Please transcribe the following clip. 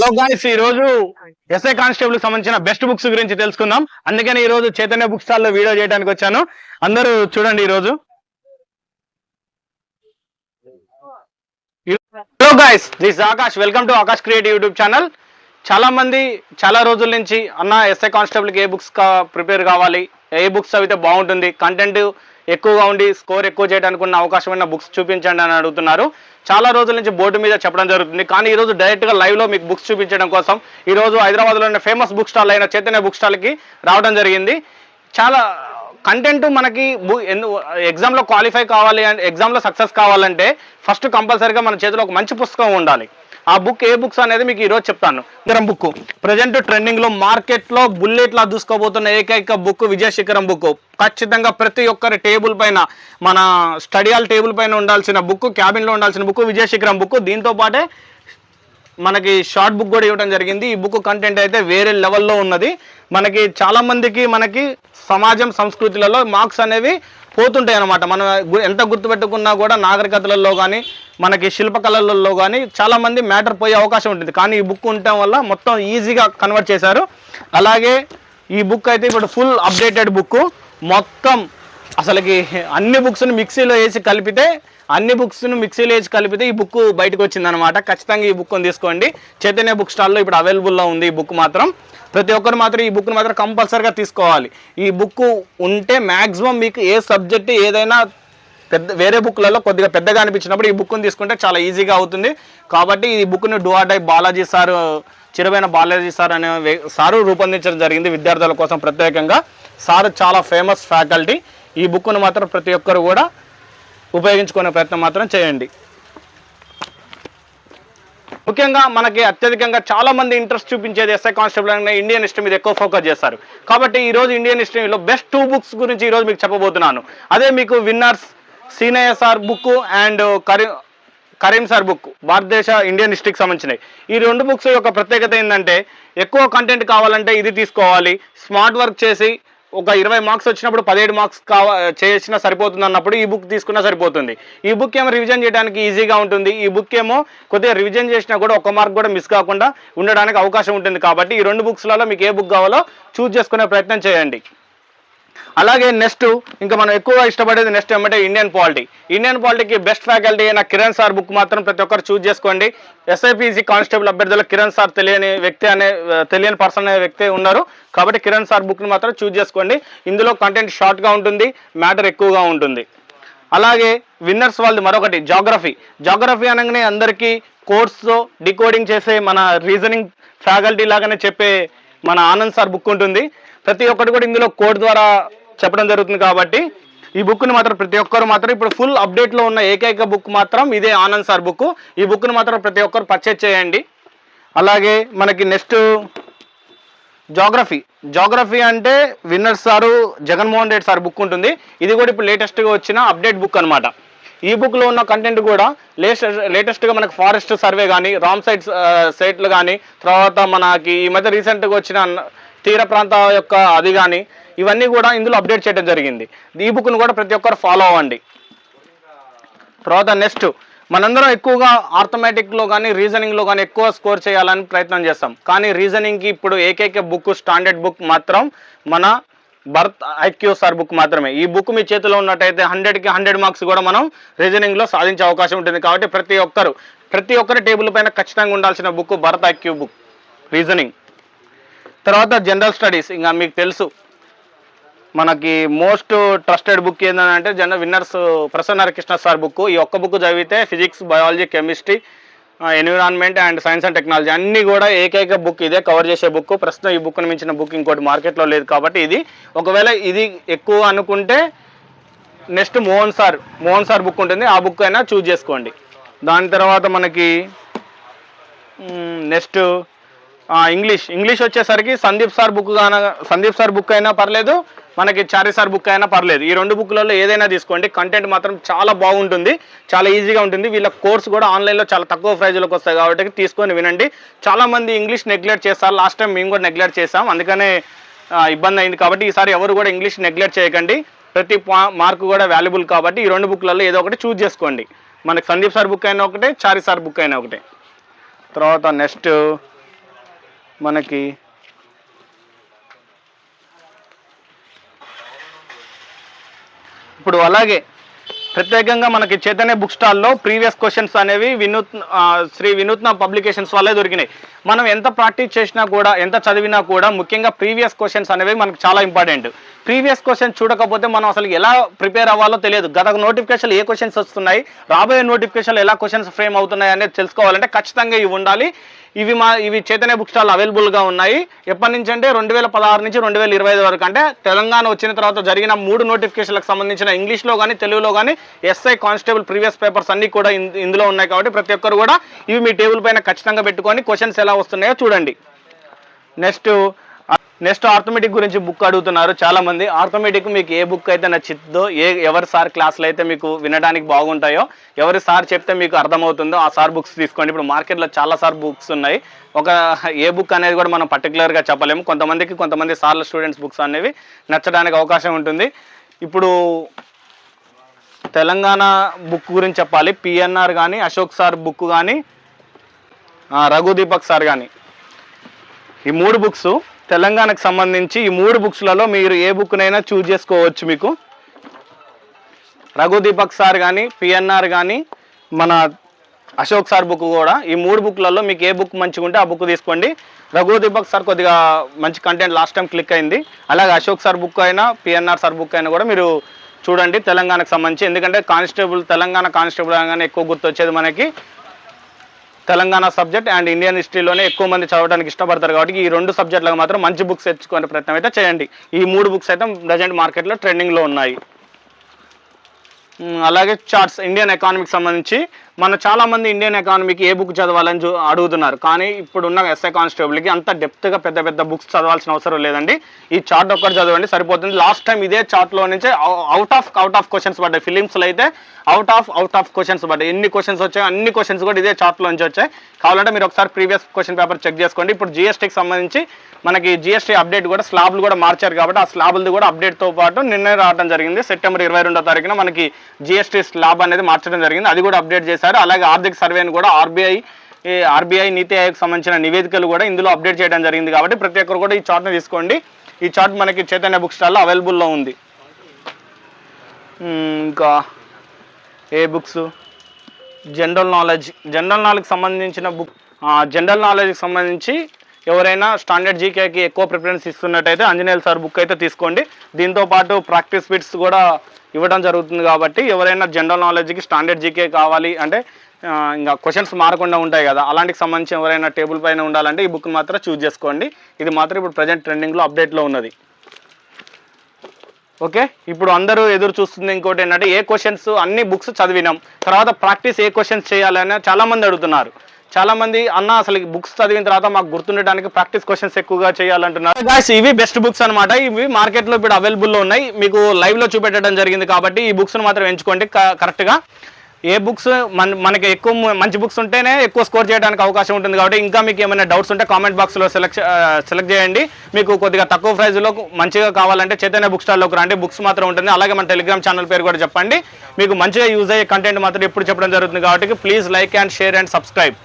Hello guys ఈ రోజు SI constable సంబంధించిన బెస్ట్ బుక్స్ గురించి తెలుసుకుందాం. అందుకని ఈ రోజు చైతన్య బుక్ స్టాల్లో వీడియో చేయడానికి వచ్చాను. అందరూ చూడండి ఈ రోజు. Hello guys this Akash welcome to Akash creative YouTube channel చాలా మంది చాలా రోజుల నుంచి అన్న ఎస్ఐ కానిస్టేబుల్కి ఏ బుక్స్ ప్రిపేర్ కావాలి? ఏ బుక్స్ చదివితే బాగుంటుంది? కంటెంట్ ఎక్కువగా ఉండి స్కోర్ ఎక్కువ చేయడానికి ఉన్న అవకాశమైన బుక్స్ చూపించండి అని అడుగుతున్నారు. చాలా రోజుల నుంచి బోర్డు మీద చెప్పడం జరుగుతుంది. కానీ ఈరోజు డైరెక్ట్గా లైవ్లో మీకు బుక్స్ చూపించడం కోసం ఈ రోజు ఉన్న ఫేమస్ బుక్ స్టాల్ అయిన చైతన్య బుక్ స్టాల్కి రావడం జరిగింది. చాలా కంటెంట్ మనకి బు ఎందు ఎగ్జామ్లో క్వాలిఫై కావాలి అంటే ఎగ్జామ్లో సక్సెస్ కావాలంటే ఫస్ట్ కంపల్సరీగా మన చేతిలో ఒక మంచి పుస్తకం ఉండాలి. ఆ బుక్ ఏ బుక్స్ అనేది మీకు ఈరోజు చెప్తాను. శిఖరం బుక్ ప్రజెంట్ ట్రెండింగ్లో మార్కెట్లో బుల్లెట్ లా దూసుకోబోతున్న ఏకైక బుక్ విజయ శిఖరం బుక్ ఖచ్చితంగా ప్రతి ఒక్కరి టేబుల్ పైన మన స్టడీ హాల్ టేబుల్ పైన ఉండాల్సిన బుక్ క్యాబిన్లో ఉండాల్సిన బుక్ విజయ శిఖరం బుక్ దీంతో పాటే మనకి షార్ట్ బుక్ కూడా ఇవ్వడం జరిగింది. ఈ బుక్ కంటెంట్ అయితే వేరే లెవెల్లో ఉన్నది. మనకి చాలా మందికి మనకి సమాజం సంస్కృతులలో మార్క్స్ అనేవి పోతుంటాయి అనమాట మనం గు- ఎంత గుర్తుపెట్టుకున్నా కూడా నాగరికతలలో కానీ మనకి శిల్పకళలలో కానీ చాలా మంది మ్యాటర్ పోయే అవకాశం ఉంటుంది. కానీ ఈ బుక్ ఉండటం వల్ల మొత్తం ఈజీగా కన్వర్ట్ చేశారు. అలాగే ఈ బుక్ అయితే ఇప్పుడు ఫుల్ అప్డేటెడ్ బుక్ మొత్తం అసలుకి అన్ని బుక్స్ను మిక్సీలో వేసి కలిపితే అన్ని బుక్స్ను మిక్సీలో వేసి కలిపితే ఈ బుక్ బయటకు వచ్చిందనమాట ఖచ్చితంగా ఈ బుక్ను తీసుకోండి. చైతన్య బుక్ స్టాల్లో ఇప్పుడు అవైలబుల్లో ఉంది ఈ బుక్ మాత్రం. ప్రతి ఒక్కరు మాత్రం ఈ బుక్ను మాత్రం కంపల్సరీగా తీసుకోవాలి. ఈ బుక్ ఉంటే మ్యాక్సిమం మీకు ఏ సబ్జెక్ట్ ఏదైనా పెద్ద వేరే బుక్లలో కొద్దిగా పెద్దగా అనిపించినప్పుడు ఈ బుక్ని తీసుకుంటే చాలా ఈజీగా అవుతుంది. కాబట్టి ఈ బుక్ను డూఆర్డై బాలాజీ సార్ చిరువైన బాలాజీ సార్ అనే సారు రూపొందించడం జరిగింది విద్యార్థుల కోసం ప్రత్యేకంగా. సార్ చాలా ఫేమస్ ఫ్యాకల్టీ ఈ బుక్ను మాత్రం ప్రతి ఒక్కరు కూడా ఉపయోగించుకునే ప్రయత్నం మాత్రం చేయండి. ముఖ్యంగా మనకి అత్యధికంగా చాలా మంది ఇంట్రెస్ట్ చూపించేది ఎస్ఐ కానిస్టేబుల్ అనే ఇండియన్ హిస్టరీ మీద ఎక్కువ ఫోకస్ చేస్తారు. కాబట్టి ఈ రోజు ఇండియన్ హిస్టరీలో బెస్ట్ టూ బుక్స్ గురించి ఈ రోజు మీకు చెప్పబోతున్నాను. అదే మీకు winners Seenaiah sir book and curry Karim sir book భారతదేశ ఇండియన్ హిస్టరీకి సంబంధించినవి. ఈ రెండు బుక్స్ యొక్క ప్రత్యేకత ఏంటంటే ఎక్కువ కంటెంట్ కావాలంటే ఇది తీసుకోవాలి స్మార్ట్ వర్క్ చేసి ఒక ఇరవై మార్క్స్ వచ్చినప్పుడు పదిహేడు మార్క్స్ కావా చేసినా సరిపోతుంది అన్నప్పుడు ఈ బుక్ తీసుకున్నా సరిపోతుంది. ఈ బుక్ ఏమో రివిజన్ చేయడానికి ఈజీగా ఉంటుంది. ఈ బుక్ ఏమో కొద్దిగా రివిజన్ చేసినా కూడా ఒక మార్క్ కూడా మిస్ కాకుండా ఉండడానికి అవకాశం ఉంటుంది. కాబట్టి ఈ రెండు బుక్స్లలో మీకు ఏ బుక్ కావాలో చూస్ చేసుకునే ప్రయత్నం చేయండి. అలాగే నెక్స్ట్ ఇంకా మనం ఎక్కువగా ఇష్టపడేది నెక్స్ట్ ఏమంటే ఇండియన్ పాలిటీ ఇండియన్ పాలిటీకి బెస్ట్ ఫ్యాకల్టీ అయిన కిరణ్ సార్ బుక్ మాత్రం ప్రతి ఒక్కరు చూజ్ చేసుకోండి. ఎస్ఐపిసి కానిస్టేబుల్ అభ్యర్థులు కిరణ్ సార్ తెలియని వ్యక్తి అనే తెలియని పర్సన్ అనే వ్యక్తి ఉన్నారు. కాబట్టి కిరణ్ సార్ బుక్ని మాత్రం చూజ్ చేసుకోండి. ఇందులో కంటెంట్ షార్ట్గా ఉంటుంది మ్యాటర్ ఎక్కువగా ఉంటుంది. అలాగే విన్నర్స్ వాళ్ళది మరొకటి జాగ్రఫీ జాగ్రఫీ అనగానే అందరికీ కోర్స్తో డికోడింగ్ చేసే మన రీజనింగ్ ఫ్యాకల్టీ లాగానే చెప్పే మన ఆనంద్ సార్ బుక్ ఉంటుంది. ప్రతి ఒక్కటి కూడా ఇందులో కోడ్ ద్వారా చెప్పడం జరుగుతుంది కాబట్టి ఈ బుక్ని మాత్రం ప్రతి ఒక్కరు మాత్రం ఇప్పుడు ఫుల్ అప్డేట్లో ఉన్న ఏకైక బుక్ మాత్రం ఇదే ఆనంద్ సార్ బుక్ ఈ బుక్ని మాత్రం ప్రతి ఒక్కరు పర్చేజ్ చేయండి. అలాగే మనకి నెక్స్ట్ జోగ్రఫీ జోగ్రఫీ అంటే winner sir Jaganmohan Reddy sir book ఉంటుంది. ఇది కూడా ఇప్పుడు లేటెస్ట్గా వచ్చిన అప్డేట్ బుక్ అన్నమాట. ఈ బుక్లో ఉన్న కంటెంట్ కూడా లేటెస్ట్ లేటెస్ట్గా మనకి ఫారెస్ట్ సర్వే కానీ రామ్ సైట్ సైట్లు కానీ తర్వాత మనకి ఈ మధ్య రీసెంట్గా వచ్చిన తీర ప్రాంత యొక్క అది కానీ ఇవన్నీ కూడా ఇందులో అప్డేట్ చేయడం జరిగింది. ఈ బుక్ను కూడా ప్రతి ఒక్కరు ఫాలో అవ్వండి. తర్వాత నెక్స్ట్ మనందరం ఎక్కువగా ఆర్థమెటిక్లో కానీ రీజనింగ్లో కానీ ఎక్కువ స్కోర్ చేయాలని ప్రయత్నం చేస్తాం. కానీ రీజనింగ్కి ఇప్పుడు ఏకైక బుక్ స్టాండర్డ్ బుక్ మాత్రం మన భరత్ ఐక్యూ సార్ బుక్ మాత్రమే. ఈ బుక్ మీ చేతిలో ఉన్నట్టయితే హండ్రెడ్కి హండ్రెడ్ మార్క్స్ కూడా మనం రీజనింగ్లో సాధించే అవకాశం ఉంటుంది. కాబట్టి ప్రతి ఒక్కరు ప్రతి ఒక్కరి టేబుల్ పైన ఖచ్చితంగా ఉండాల్సిన book Bharat IQ book reasoning తర్వాత జనరల్ స్టడీస్ ఇంకా మీకు తెలుసు. మనకి మోస్ట్ ట్రస్టెడ్ బుక్ ఏంటంటే జన winners Prasanna Harikrishna sir book ఈ ఒక్క బుక్ చదివితే physics biology chemistry environment and science and technology అన్నీ కూడా ఏకైక బుక్ ఇదే కవర్ చేసే బుక్ ప్రస్తుతం ఈ బుక్ను మించిన బుక్ ఇంకోటి మార్కెట్లో లేదు కాబట్టి ఇది. ఒకవేళ ఇది ఎక్కువ అనుకుంటే next Mohan sir Mohan sir book ఉంటుంది. ఆ బుక్ అయినా చూజ్ చేసుకోండి. దాని తర్వాత మనకి నెక్స్ట్ ఇంగ్లీష్. ఇంగ్లీష్ వచ్చేసరికి సందీప్ సార్ బుక్ కాన సందీప్ సార్ బుక్ అయినా పర్లేదు మనకి చారి సార్ బుక్ అయినా పర్లేదు. ఈ రెండు బుక్లలో ఏదైనా తీసుకోండి. కంటెంట్ మాత్రం చాలా బాగుంటుంది. చాలా ఈజీగా ఉంటుంది. వీళ్ళ కోర్స్ కూడా ఆన్లైన్లో చాలా తక్కువ ప్రైజ్లోకి వస్తాయి కాబట్టి తీసుకొని వినండి. చాలామంది ఇంగ్లీష్ నెగ్లెక్ట్ చేస్తారు. లాస్ట్ టైం మేము కూడా నెగ్లెక్ట్ చేసాం అందుకనే ఇబ్బంది అయింది కాబట్టి ఈసారి ఎవరు కూడా ఇంగ్లీష్ నెగ్లెక్ట్ చేయకండి. ప్రతి మార్క్ కూడా వాల్యుబుల్ కాబట్టి ఈ రెండు బుక్లలో ఏదో ఒకటి చూజ్ చేసుకోండి. మనకి సందీప్ సార్ బుక్ అయినా ఒకటే చారి సార్ బుక్ అయినా ఒకటే. తర్వాత నెక్స్ట్ మనకి ఇప్పుడు అలాగే ప్రత్యేకంగా మనకి చైతన్య బుక్ స్టాల్లో ప్రీవియస్ క్వశ్చన్స్ అనేవి వినూత్న శ్రీ వినూత్న పబ్లికేషన్స్ వల్లే దొరికినాయి. మనం ఎంత ప్రాక్టీస్ చేసినా కూడా ఎంత చదివినా కూడా ముఖ్యంగా ప్రీవియస్ క్వశ్చన్స్ అనేవి మనకు చాలా ఇంపార్టెంట్. ప్రీవియస్ క్వశ్చన్ చూడకపోతే మనం అసలు ఎలా ప్రిపేర్ అవ్వాలో తెలియదు. గత నోటిఫికేషన్ ఏ క్వశ్చన్స్ వస్తున్నాయి రాబోయే నోటిఫికేషన్లు ఎలా క్వశ్చన్స్ ఫ్రేమ్ అవుతున్నాయి అనేది తెలుసుకోవాలంటే ఖచ్చితంగా ఇవి ఉండాలి. ఇవి మా ఇవి చైతన్య బుక్ స్టాల్ అవైలబుల్గా ఉన్నాయి. ఎప్పటి నుంచి అంటే రెండు వేల పదహారు నుంచి రెండు వేల ఇరవై ఐదు వరకు. అంటే తెలంగాణ వచ్చిన తర్వాత జరిగిన మూడు నోటిఫికేషన్లకు సంబంధించిన ఇంగ్లీష్లో కానీ తెలుగులో కానీ ఎస్ఐ కానిస్టేబుల్ ప్రీవియస్ పేపర్స్ అన్నీ కూడా ఇందులో ఉన్నాయి కాబట్టి ప్రతి ఒక్కరు కూడా ఇవి మీ టేబుల్ పైన ఖచ్చితంగా పెట్టుకొని క్వశ్చన్స్ ఎలా వస్తున్నాయో చూడండి. నెక్స్ట్ నెక్స్ట్ ఆర్థమెటిక్ గురించి బుక్ అడుగుతున్నారు చాలా మంది ఆర్థమెటిక్ మీకు ఏ బుక్ అయితే నచ్చిద్దో ఏ ఎవరి సార్ క్లాసులు అయితే మీకు వినడానికి బాగుంటాయో ఎవరి సార్ చెప్తే మీకు అర్థమవుతుందో ఆ సార్ బుక్స్ తీసుకోండి. ఇప్పుడు మార్కెట్లో చాలా సార్ బుక్స్ ఉన్నాయి. ఒక ఏ బుక్ అనేది కూడా మనం పర్టికులర్గా చెప్పలేము. కొంతమందికి కొంతమంది సార్ల స్టూడెంట్స్ బుక్స్ అనేవి నచ్చడానికి అవకాశం ఉంటుంది. ఇప్పుడు తెలంగాణ బుక్ గురించి చెప్పాలి. పిఎన్ఆర్ కానీ అశోక్ సార్ బుక్ కానీ రఘు దీపక్ సార్ కానీ ఈ మూడు బుక్స్ తెలంగాణకు సంబంధించి ఈ మూడు బుక్స్లలో మీరు ఏ బుక్నైనా చూజ్ చేసుకోవచ్చు మీకు. రఘు దీపక్ సార్ కానీ పిఎన్ఆర్ కానీ మన అశోక్ సార్ బుక్ కూడా ఈ మూడు బుక్లలో మీకు ఏ బుక్ మంచిగా ఉంటే ఆ బుక్ తీసుకోండి. రఘు దీపక్ సార్ కొద్దిగా మంచి కంటెంట్ లాస్ట్ టైం క్లిక్ అయింది. అలాగే అశోక్ సార్ బుక్ అయినా పిఎన్ఆర్ సార్ బుక్ అయినా కూడా మీరు చూడండి తెలంగాణకు సంబంధించి. ఎందుకంటే కానిస్టేబుల్ తెలంగాణ కానిస్టేబుల్ అనగానే ఎక్కువ గుర్తొచ్చేది మనకి. తెలంగాణ సబ్జెక్ట్ అండ్ ఇండియన్ హిస్టరీలోనే ఎక్కువ మంది చదవడానికి ఇష్టపడతారు కాబట్టి ఈ రెండు సబ్జెక్టులకు మాత్రం మంచి బుక్స్ తెచ్చుకునే ప్రయత్నం అయితే చేయండి. ఈ మూడు బుక్స్ అయితే ప్రజెంట్ మార్కెట్లో ట్రెండింగ్లో ఉన్నాయి. అలాగే చార్ట్స్ ఇండియన్ ఎకానమీకి సంబంధించి మన చాలామంది ఇండియన్ ఎకానమీకి ఏ బుక్ చదవాలని అడుగుతున్నారు. కానీ ఇప్పుడున్న ఎస్ఐ కానిస్టేబుల్కి అంత డెప్త్గా పెద్ద పెద్ద బుక్స్ చదవాల్సిన అవసరం లేదండి. ఈ చార్ట్ ఒక్కటి చదవండి సరిపోతుంది. లాస్ట్ టైం ఇదే చార్ట్లో నుంచే out of out of questions పడ్డాయి. ఫిలిమ్స్లో అయితే out of out of questions పడ్డాయి. ఎన్ని క్వశ్చన్స్ వచ్చాయి అన్ని క్వశ్చన్స్ కూడా ఇదే చార్ట్లో నుంచి వచ్చాయి. కావాలంటే మీరు ఒకసారి ప్రీవియస్ క్వశ్చన్ పేపర్ చెక్ చేసుకోండి. ఇప్పుడు జిఎస్టీకి సంబంధించి మనకి జిఎస్టీ అప్డేట్ కూడా స్లాబ్లు కూడా మార్చారు కాబట్టి ఆ స్లాబ్లది కూడా అప్డేట్తో పాటు నిన్నే రావడం జరిగింది. సెప్టెంబర్ ఇరవై రెండో తారీఖున మనకి జిఎస్టీ స్లాబ్ అనేది మార్చడం జరిగింది. అది కూడా అప్డేట్ చేశారు. అలాగే ఆర్థిక సర్వేను కూడా ఆర్బీఐ ఈ ఆర్బీఐ నీతి ఆయోగ్ సంబంధించిన నివేదికలు కూడా ఇందులో అప్డేట్ చేయడం జరిగింది కాబట్టి ప్రతి ఒక్కరు కూడా ఈ చార్ట్ని తీసుకోండి. ఈ చార్ట్ మనకి చైతన్య బుక్ స్టాల్లో అవైలబుల్లో ఉంది. ఇంకా ఏ బుక్స్? General knowledge. జనరల్ నాలెడ్జ్కి సంబంధించిన బుక్ జనరల్ నాలెడ్జ్కి సంబంధించి ఎవరైనా స్టాండర్డ్ జీకేకి ఎక్కువ ప్రిఫరెన్స్ ఇస్తున్నట్టయితే ఆంజనేయులు సార్ బుక్ అయితే తీసుకోండి. దీంతో పాటు ప్రాక్టీస్ బిట్స్ కూడా ఇవ్వడం జరుగుతుంది కాబట్టి ఎవరైనా జనరల్ నాలెడ్జ్కి స్టాండర్డ్ జీకే కావాలి అంటే ఇంకా క్వశ్చన్స్ మారకుండా ఉంటాయి కదా. అలాంటికి సంబంధించి ఎవరైనా టేబుల్ పైన ఉండాలంటే ఈ బుక్ మాత్రం చూజ్ చేసుకోండి. ఇది మాత్రం ఇప్పుడు ప్రజెంట్ ట్రెండింగ్లో అప్డేట్లో ఉన్నది. ఓకే? ఇప్పుడు అందరూ ఎదురు చూస్తుంది ఇంకోటి ఏంటంటే ఏ క్వశ్చన్స్ అన్ని బుక్స్ చదివినాం. తర్వాత ప్రాక్టీస్ ఏ క్వశ్చన్స్ చేయాలని చాలా మంది అడుగుతున్నారు. చాలా మంది అన్న అసలు బుక్స్ చదివిన తర్వాత మాకు గుర్తుండడానికి ప్రాక్టీస్ క్వశ్చన్స్ ఎక్కువగా చేయాలంటున్నారు. గాయస్ ఇవి బెస్ట్ బుక్స్ అన్నమాట. ఇవి మార్కెట్లో ఇప్పుడు అవైలబుల్లో ఉన్నాయి. మీకు లైవ్లో చూపెట్టడం జరిగింది కాబట్టి ఈ బుక్స్ను మాత్రం ఎంచుకోండి కరెక్ట్గా ఏ బుక్స్ మన మనకి ఎక్కువ మంచి బుక్స్ ఉంటేనే ఎక్కువ స్కోర్ చేయడానికి అవకాశం ఉంటుంది కాబట్టి ఇంకా మీకు ఏమైనా డౌట్స్ ఉంటే కామెంట్ బాక్స్లో సెలెక్ట్ సెలెక్ట్ చేయండి. మీకు కొద్దిగా తక్కువ ప్రైజ్లో మంచిగా కావాలంటే చైతన్య బుక్ స్టాల్లోకి రండి. బుక్స్ మాత్రం ఉంటుంది. అలాగే మన టెలిగ్రామ్ ఛానల్ పేరు కూడా చెప్పండి. మీకు మంచిగా యూజ్ అయ్యే కంటెంట్ మాత్రం ఎప్పుడు చెప్పడం జరుగుతుంది కాబట్టి please like and share and subscribe